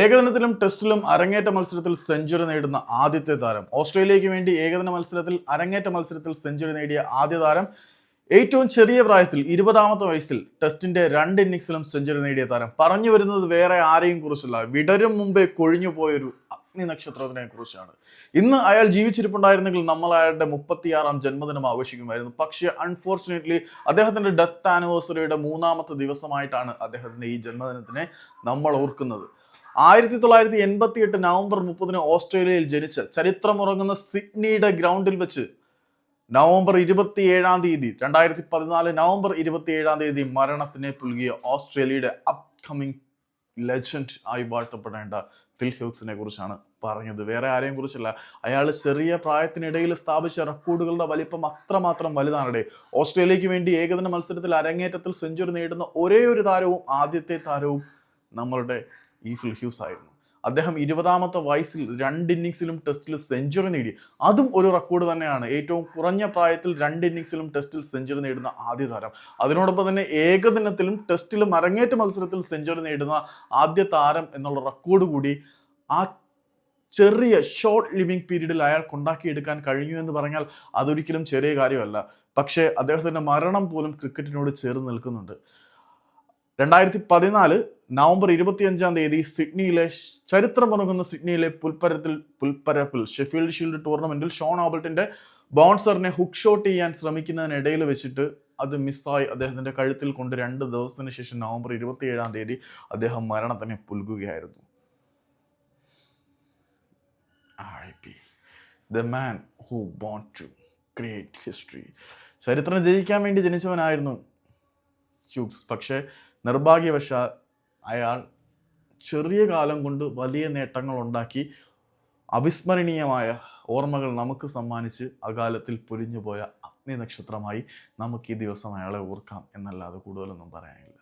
ഏകദിനത്തിലും ടെസ്റ്റിലും അരങ്ങേറ്റ മത്സരത്തിൽ സെഞ്ചുറി നേടുന്ന ആദ്യത്തെ താരം. ഓസ്ട്രേലിയയ്ക്ക് വേണ്ടി ഏകദിന മത്സരത്തിൽ അരങ്ങേറ്റ മത്സരത്തിൽ സെഞ്ചുറി നേടിയ ആദ്യ താരം. ഏറ്റവും ചെറിയ പ്രായത്തിൽ ഇരുപതാമത്തെ വയസ്സിൽ ടെസ്റ്റിന്റെ രണ്ട് ഇന്നിങ്സിലും സെഞ്ചുറി നേടിയ താരം. പറഞ്ഞു വരുന്നത് വേറെ ആരെയും കുറിച്ചല്ല. വിടരും മുമ്പേ കൊഴിഞ്ഞു പോയൊരു അഗ്നി നക്ഷത്രത്തിനെ കുറിച്ചാണ്. ഇന്ന് അയാൾ ജീവിച്ചിരിപ്പുണ്ടായിരുന്നെങ്കിൽ നമ്മൾ അയാളുടെ മുപ്പത്തിയാറാം ജന്മദിനം ആഘോഷിക്കുമായിരുന്നു. പക്ഷേ അൺഫോർച്ചുനേറ്റ്ലി അദ്ദേഹത്തിന്റെ ഡെത്ത് ആനിവേഴ്സറിയുടെ മൂന്നാമത്തെ ദിവസമായിട്ടാണ് അദ്ദേഹത്തിന്റെ ഈ ജന്മദിനത്തിനെ നമ്മൾ ഓർക്കുന്നത്. ആയിരത്തി തൊള്ളായിരത്തി എൺപത്തി എട്ട് നവംബർ മുപ്പതിന് ഓസ്ട്രേലിയയിൽ ജനിച്ച ചരിത്രമുറങ്ങുന്ന സിഡ്നിയുടെ ഗ്രൗണ്ടിൽ വെച്ച് നവംബർ ഇരുപത്തി ഏഴാം തീയതി രണ്ടായിരത്തി പതിനാല് നവംബർ ഇരുപത്തി ഏഴാം തീയതി മരണത്തിനെ പുൽകിയ ഓസ്ട്രേലിയയുടെ അപ്കമിങ് ലെജൻഡ് ആയി വാഴ്ത്തപ്പെടേണ്ട ഫിൽ ഹ്യൂക്സിനെ കുറിച്ചാണ് പറഞ്ഞത്. വേറെ ആരെയും കുറിച്ചല്ല. അയാൾ ചെറിയ പ്രായത്തിനിടയിൽ സ്ഥാപിച്ച റെക്കോർഡുകളുടെ വലിപ്പം അത്രമാത്രം വലുതാണിടെ. ഓസ്ട്രേലിയക്ക് വേണ്ടി ഏകദിന മത്സരത്തിൽ അരങ്ങേറ്റത്തിൽ സെഞ്ചുറി നേടുന്ന ഒരേ ഒരു താരവും ആദ്യത്തെ താരവും നമ്മളുടെ ഈ ഫിൽ ഹ്യൂസ് ആയിരുന്നു. അദ്ദേഹം ഇരുപതാമത്തെ വയസ്സിൽ രണ്ട് ഇന്നിങ്സിലും ടെസ്റ്റിൽ സെഞ്ചുറി നേടി. അതും ഒരു റെക്കോർഡ് തന്നെയാണ്. ഏറ്റവും കുറഞ്ഞ പ്രായത്തിൽ രണ്ട് ഇന്നിങ്സിലും ടെസ്റ്റിൽ സെഞ്ചുറി നേടുന്ന ആദ്യ താരം. അതിനോടൊപ്പം തന്നെ ഏകദിനത്തിലും ടെസ്റ്റിലും അരങ്ങേറ്റ മത്സരത്തിൽ സെഞ്ചുറി നേടുന്ന ആദ്യ താരം എന്നുള്ള റെക്കോർഡ് കൂടി ആ ചെറിയ ഷോർട്ട് ലിവിങ് പീരീഡിൽ അയാൾ ഉണ്ടാക്കിയെടുക്കാൻ കഴിഞ്ഞു എന്ന് പറഞ്ഞാൽ അതൊരിക്കലും ചെറിയ കാര്യമല്ല. പക്ഷേ അദ്ദേഹത്തിന്റെ മരണം പോലും ക്രിക്കറ്റിനോട് ചേർന്ന് നിൽക്കുന്നുണ്ട്. രണ്ടായിരത്തി പതിനാല് നവംബർ ഇരുപത്തിയഞ്ചാം തീയതി സിഡ്നിയിലെ ചരിത്രമുറങ്ങുന്ന സിഡ്നിയിലെ പുൽപ്പരത്തിൽ പുൽപ്പരപ്പിൽ ഷെഫീൽഡ് ഷീൽഡ് ടൂർണമെന്റിൽ ഷോൺ ഓബർട്ടിന്റെ ബൗൺസറിനെ ഹുക്ക് ഷോട്ട് ചെയ്യാൻ ശ്രമിക്കുന്നതിനിടയിൽ വെച്ചിട്ട് അത് മിസ്സായി അദ്ദേഹത്തിന്റെ കഴുത്തിൽ കൊണ്ട് രണ്ട് ദിവസത്തിന് ശേഷം നവംബർ ഇരുപത്തിയേഴാം തീയതി അദ്ദേഹം മരണത്തിനെ പുൽകുകയായിരുന്നു. ഹിസ്റ്ററി ചരിത്രം ജയിക്കാൻ വേണ്ടി ജനിച്ചവനായിരുന്നു ഹ്യൂക്സ്. പക്ഷേ നിർഭാഗ്യവശാൽ അയാൾ ചെറിയ കാലം കൊണ്ട് വലിയ നേട്ടങ്ങൾ ഉണ്ടാക്കി അവിസ്മരണീയമായ ഓർമ്മകൾ നമുക്ക് സമ്മാനിച്ച് അകാലത്തിൽ പൊലിഞ്ഞുപോയ അഗ്നി നക്ഷത്രമായി നമുക്ക് ഈ ദിവസം അയാളെ ഓർക്കാം എന്നല്ലാതെ കൂടുതലൊന്നും പറയാനില്ല.